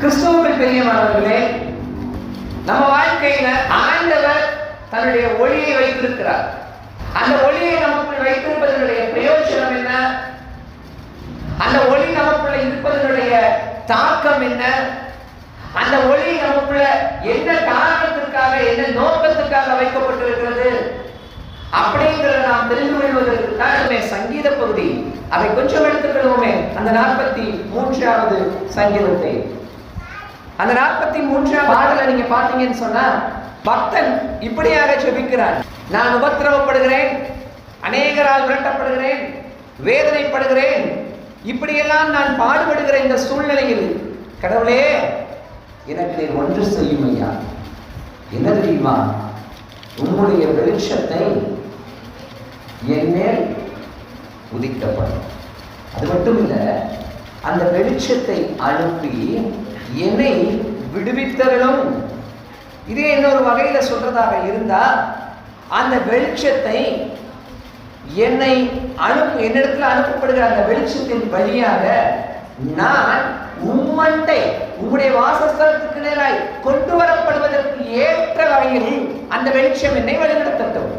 கிறிஸ்துவுக்கு பிரியமானவர்களே நம்ம வாழ்க்கையில ஆண்டவர் தன்னுடைய ஒளியை வைத்திருக்கிறார். அந்த ஒளியை நமக்குள் வைத்திருப்பதனுடைய பிரயோஜனம் என்ன? அந்த ஒளி நமக்குள்ள இருப்பதனுடைய தாக்கம் என்ன? அந்த ஒளி நமக்குள்ள என்ன காரணத்திற்காக என்ன நோக்கத்துக்காக வைக்கப்பட்டிருக்கிறது? அப்படிங்கிறத நாம் தெரிந்து கொள்வதற்கு தான் சங்கீத பகுதி. அதை கொஞ்சம் எடுத்துக்கொள்வோமே. அந்த நாற்பத்தி மூன்றாவது சங்கீதத்தை. அந்த நாற்பத்தி மூன்றாம் பாடல நீங்க பாத்தீங்கன்னு சொன்னா பக்தன் இப்படியாக ஜெபிக்கிறான் நான் உபத்திரவப்படுகிறேன் அநேகரால் விரட்டப்படுகிறேன் வேதனைப்படுகிறேன் இப்படியெல்லாம் நான் பாடுபடுகிற இந்த சூழ்நிலையில் கடவுளே எனக்கு நீர் ஒன்று செய்யும் ஐயா என்ன தெரியுமா? உன்னுடைய வெளிச்சத்தை என் மேல் உதிக்கப்படும் அது மட்டும் இல்லை அந்த வெளிச்சத்தை அனுப்பி என்னை விடுவித்தருளும். இதே இன்னொரு வகையில் சொல்றதாக இருந்தால் அந்த வெளிச்சத்தை என்னை அனுப்பு என்னிடத்தில் அனுப்பப்படுகிற அந்த வெளிச்சத்தின் வழியாக நான் உம்மண்டை உம்முடைய வாசஸ்தலத்துக்கு நேராய் கொண்டு வரப்படுவதற்கு ஏற்ற வகையில் அந்த வெளிச்சம் என்னை வழிநடத்தட்டும்.